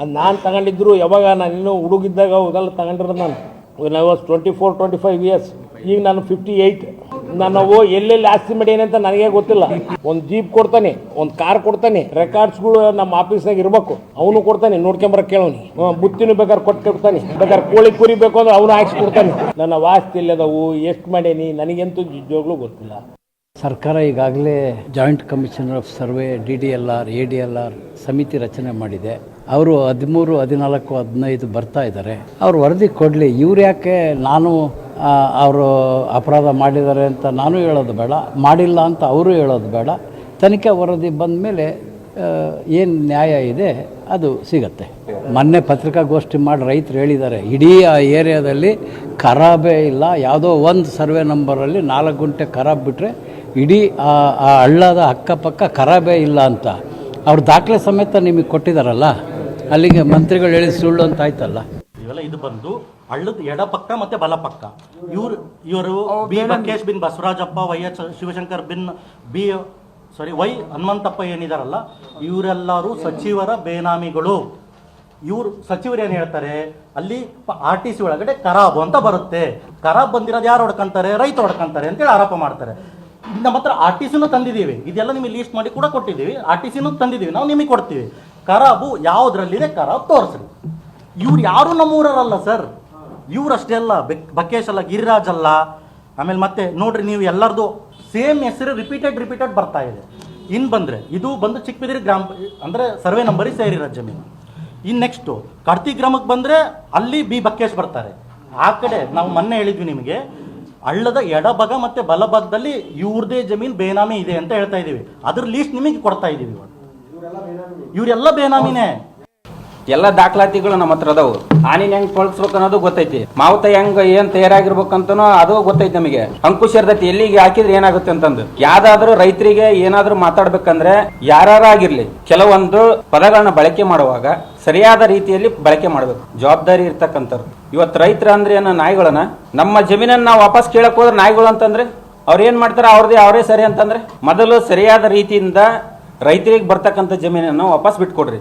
ಅದು ನಾನು ತಗೊಂಡಿದ್ರು, ಯಾವಾಗ ನಾನು ಇನ್ನೂ ಹುಡುಗಿದ್ದಾಗ ಹೋಗಲ್ಲ ತಗೊಂಡಿರೋದು ನಾನು. I was twenty four twenty five years ಈಗ ನಾನು ಫಿಫ್ಟಿ ಏಯ್ಟ್ ನಾನು ಎಲ್ಲೆಲ್ಲಿ ಆಸ್ತಿ ಮಾಡೀನಿ ಅಂತ ನನಗೆ ಗೊತ್ತಿಲ್ಲ. ಒಂದು ಜೀಪ್ ಕೊಡ್ತಾನೆ, ಒಂದು ಕಾರ್ ಕೊಡ್ತಾನೆ ರೆಕಾರ್ಡ್ಸ್ಗಳು ನಮ್ಮ ಆಫೀಸ್ನಾಗ ಇರಬೇಕು. ಅವನು ಕೊಡ್ತಾನೆ ನೋಡ್ಕೊಂಬರ ಕೇಳೋನಿ. ಬುತ್ತಿನೂ ಬೇಕಾದ್ರೆ ಕೊಟ್ಟು ಕೊಡ್ತಾನೆ. ಬೇಕಾದ್ರೆ ಕೋಳಿ ಕುರಿ ಬೇಕು ಅಂದ್ರೆ ಅವನು ಹಾಕ್ಸಿ ಕೊಡ್ತಾನೆ. ನನ್ನ ಆಸ್ತಿ ಇಲ್ಲದವು ಎಷ್ಟು ಮಾಡೇನಿ, ನನಗಂತೂ ನಿಜವಾಗ್ಲೂ ಗೊತ್ತಿಲ್ಲ. ಸರ್ಕಾರ ಈಗಾಗಲೇ joint commissioner of survey D D L R A D L R ಸಮಿತಿ ರಚನೆ ಮಾಡಿದೆ. ಅವರು ಹದಿಮೂರು, ಹದಿನಾಲ್ಕು, ಹದಿನೈದು ಬರ್ತಾ ಇದ್ದಾರೆ. ಅವ್ರು ವರದಿ ಕೊಡಲಿ, ಇವ್ರು ಯಾಕೆ ನಾನು ಅವರು ಅಪರಾಧ ಮಾಡಿದ್ದಾರೆ ಅಂತ ನಾನು ಹೇಳೋದು ಬೇಡ, ಮಾಡಿಲ್ಲ ಅಂತ ಅವರು ಹೇಳೋದು ಬೇಡ. ತನಿಖೆ ವರದಿ ಬಂದ ಮೇಲೆ ಏನು ನ್ಯಾಯ ಇದೆ, ಅದು ಸಿಗತ್ತೆ. ಮೊನ್ನೆ ಪತ್ರಿಕಾಗೋಷ್ಠಿ ಮಾಡಿ ರೈತರು ಹೇಳಿದ್ದಾರೆ, ಇಡೀ ಆ ಏರಿಯಾದಲ್ಲಿ ಖರಾಬೇ ಇಲ್ಲ. ಯಾವುದೋ ಒಂದು ಸರ್ವೆ ನಂಬರಲ್ಲಿ ನಾಲ್ಕು ಗಂಟೆ ಖರಾಬ್ ಬಿಟ್ಟರೆ ಇಡೀ ಆ ಹಳ್ಳದ ಅಕ್ಕಪಕ್ಕ ಖರಾಬೇ ಇಲ್ಲ ಅಂತ. ಅವ್ರು ದಾಖಲೆ ಸಮೇತ ನಿಮಗೆ ಕೊಟ್ಟಿದ್ದಾರಲ್ಲ ಅಲ್ಲಿಗೆ ಮಂತ್ರಿಗಳು ಹೇಳಿ ಸುಳ್ಳು ಅಂತ ಆಯ್ತಲ್ಲ? ಇವೆಲ್ಲ ಇದು ಬಂದು ಹಳ್ಳದ ಎಡಪಕ್ಕ ಮತ್ತೆ ಬಲಪಕ್ಕ ಇವ್ರು ಇವರು ಬಿ ಲಂಕೇಶ್ ಬಿನ್ ಬಸವರಾಜಪ್ಪ ವೈ ಎಚ್ ಶಿವಶಂಕರ್ ಬಿನ್ ಬಿ ಸಾರಿ ವೈ ಹನುಮಂತಪ್ಪ ಏನಿದಾರಲ್ಲ ಇವರೆಲ್ಲರೂ ಸಚಿವರ ಬೇನಾಮಿಗಳು. ಇವರು ಸಚಿವರು ಏನು ಹೇಳ್ತಾರೆ? ಅಲ್ಲಿ ಆರ್ ಟಿ ಸಿ ಒಳಗಡೆ ಖರಾಬು ಅಂತ ಬರುತ್ತೆ. ಖರಾಬ್ ಬಂದಿರೋದು ಯಾರು ಹೊಡ್ಕೊಂತಾರೆ? ರೈತ ಹೊಡ್ಕೊಂತಾರೆ ಅಂತೇಳಿ ಆರೋಪ ಮಾಡ್ತಾರೆ. ನಮ್ಮ ಹತ್ರ ಆರ್ ಟಿ ಸಿನೂ ತಂದಿದ್ದೀವಿ. ಇದೆಲ್ಲ ನಿಮಗೆ ಲೀಸ್ಟ್ ಮಾಡಿ ಕೂಡ ಕೊಟ್ಟಿದ್ದೀವಿ. ಆರ್ ಟಿ ಸಿನೂ ತಂದಿದ್ದೀವಿ. ನಾವು ನಿಮಗೆ ಕೊಡ್ತೀವಿ. ಖರಾಬು ಯಾವುದ್ರಲ್ಲಿದೆ ಖರಾಬ್ ತೋರಿಸ್ರಿ. ಇವ್ರು ಯಾರು ನಮ್ಮೂರಲ್ಲ ಸರ್? ಇವರಷ್ಟೇ ಅಲ್ಲ. ಬೆಕ್ ಬಕೇಶ್ ಅಲ್ಲ, ಗಿರಿರಾಜ್ ಅಲ್ಲ. ಆಮೇಲೆ ಮತ್ತೆ ನೋಡ್ರಿ ನೀವು ಎಲ್ಲರದು ಸೇಮ್ ಹೆಸರು ರಿಪೀಟೆಡ್ ರಿಪೀಟೆಡ್ ಬರ್ತಾ ಇದೆ. ಇನ್ನು ಬಂದರೆ, ಇದು ಬಂದು ಚಿಕ್ಕಬಿದಿರಿ ಗ್ರಾಮ, ಅಂದರೆ ಸರ್ವೆ ನಂಬರಿಗೆ ಸೇರಿರೋ ಜಮೀನು. ಇನ್ನು ನೆಕ್ಸ್ಟು ಕಡ್ತಿ ಗ್ರಾಮಕ್ಕೆ ಬಂದರೆ ಅಲ್ಲಿ ಬಿ ಬಕ್ಕೇಶ್ ಬರ್ತಾರೆ. ಆ ಕಡೆ ನಾವು ಮೊನ್ನೆ ಹೇಳಿದ್ವಿ ನಿಮಗೆ. ಹಳ್ಳದ ಎಡಭಾಗ ಮತ್ತು ಬಲಭಾಗದಲ್ಲಿ ಇವ್ರದೇ ಜಮೀನು ಬೇನಾಮಿ ಇದೆ ಅಂತ ಹೇಳ್ತಾ ಇದ್ದೀವಿ ಅದ್ರ ಲೀಸ್ಟ್ ನಿಮಗೆ ಕೊಡ್ತಾ ಇದ್ದೀವಿ ಇವಾಗ. ಇವರೆಲ್ಲ ಬೇನಾಮಿನೇ. ಎಲ್ಲ ದಾಖಲಾತಿಗಳು ನಮ್ಮ ಹತ್ರ ಅದಾವು. ಆನಿನ ಹೆಂಗ್ ತೊಳಸ್ಬೇಕು ಅನ್ನೋದು ಗೊತ್ತೈತಿ. ಮಾವುತ ಹೆಂಗ್ ಏನ್ ತಯಾರಾಗಿರ್ಬೇಕಂತನೋ ಅದು ಗೊತ್ತೈತಿ ನಮಗೆ. ಅಂಕುಶ ಇರ್ತೈತಿ ಎಲ್ಲಿಗೆ ಹಾಕಿದ್ರೆ ಏನಾಗುತ್ತೆ ಅಂತಂದು. ಯಾವ್ದಾದ್ರು ರೈತರಿಗೆ ಏನಾದ್ರೂ ಮಾತಾಡ್ಬೇಕಂದ್ರೆ ಯಾರಾಗಿರ್ಲಿ ಕೆಲವೊಂದು ಪದಗಳನ್ನ ಬಳಕೆ ಮಾಡುವಾಗ ಸರಿಯಾದ ರೀತಿಯಲ್ಲಿ ಬಳಕೆ ಮಾಡಬೇಕು. ಜವಾಬ್ದಾರಿ ಇರ್ತಕ್ಕಂಥವ್ರು. ಇವತ್ತು ರೈತರ ಅಂದ್ರೆ ಏನೋ ನಾಯಿಗಳನ್ನ ನಮ್ಮ ಜಮೀನನ್ನ ನಾವು ವಾಪಸ್ ಕೇಳಕ್ ಹೋದ್ರೆ ನಾಯಿಗಳು ಅಂತಂದ್ರೆ? ಅವ್ರು ಏನ್ ಮಾಡ್ತಾರೆ? ಅವ್ರದೇ, ಅವರೇ ಸರಿ ಅಂತಂದ್ರೆ? ಮೊದಲು ಸರಿಯಾದ ರೀತಿಯಿಂದ ರೈತರಿಗೆ ಬರ್ತಕ್ಕಂಥ ಜಮೀನನ್ನು ವಾಪಸ್ ಬಿಟ್ಕೊಡ್ರಿ.